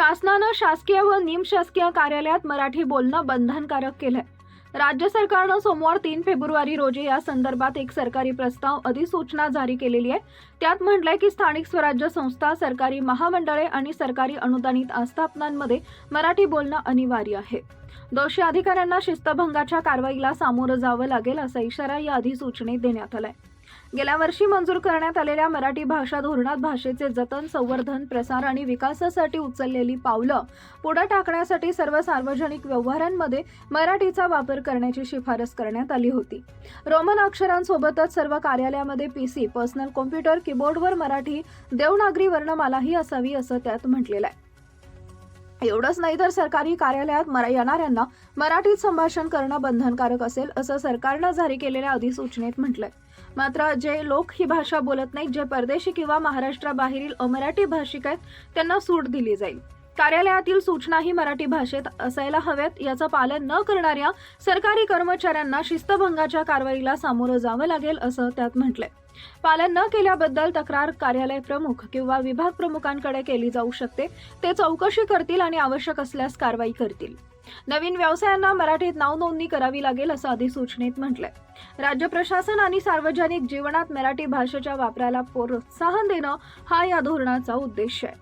शासनानं शासकीय व निमशासकीय कार्यालयात मराठी बोलणं बंधनकारक केलंय. राज्य सरकारनं सोमवार तीन फेब्रुवारी रोजी या संदर्भात एक सरकारी प्रस्ताव अधिसूचना जारी केलेली आहे. त्यात म्हटलंय की स्थानिक स्वराज्य संस्था सरकारी महामंडळे आणि सरकारी अनुदानित आस्थापनांमध्ये मराठी बोलणं अनिवार्य आहे. दोषी अधिकाऱ्यांना शिस्तभंगाच्या कारवाईला सामोरं जावं लागेल असा इशारा या अधिसूचनेत देण्यात आलाय. गेल्या वर्षी मंजूर करण्यात आलेल्या मराठी भाषा धोरणात भाषेचे जतन संवर्धन प्रसार आणि विकासासाठी उचललेली पावलं पुढे टाकण्यासाठी सर्व सार्वजनिक व्यवहारांमध्ये मराठीचा वापर करण्याची शिफारस करण्यात आली होती. रोमन अक्षरांसोबतच सर्व कार्यालयामध्ये पीसी पर्सनल कॉम्प्युटर कीबोर्डवर मराठी देवनागरी वर्णमालाही असावी असं त्यात म्हटलेलं आहे. एवढंच नाही तर सरकारी कार्यालयात मरा येणाऱ्यांना मराठीत संभाषण करणं बंधनकारक असेल असं सरकारनं जारी केलेल्या अधिसूचनेत म्हटलंय. मात्र जे लोक ही भाषा बोलत नाहीत जे परदेशी किंवा महाराष्ट्राबाहेरील अमराठी भाषिक आहेत त्यांना सूट दिली जाईल. कार्यालयातील सूचनाही मराठी भाषेत असायला हव्यात याचं पालन न करणाऱ्या सरकारी कर्मचाऱ्यांना शिस्तभंगाच्या कारवाईला सामोरं जावं लागेल असं त्यात म्हटलंय. पालन न केल्याबद्दल तक्रार कार्यालय प्रमुख किंवा विभाग प्रमुखांकडे केली जाऊ शकते. ते चौकशी करतील आणि आवश्यक असल्यास कारवाई करतील. नवीन व्यवसायांना मराठीत नाव नोंदणी करावी लागेल असं अधिसूचनेत म्हटलंय. राज्य प्रशासन आणि सार्वजनिक जीवनात मराठी भाषेच्या वापराला प्रोत्साहन देणं हा या धोरणाचा उद्देश आहे.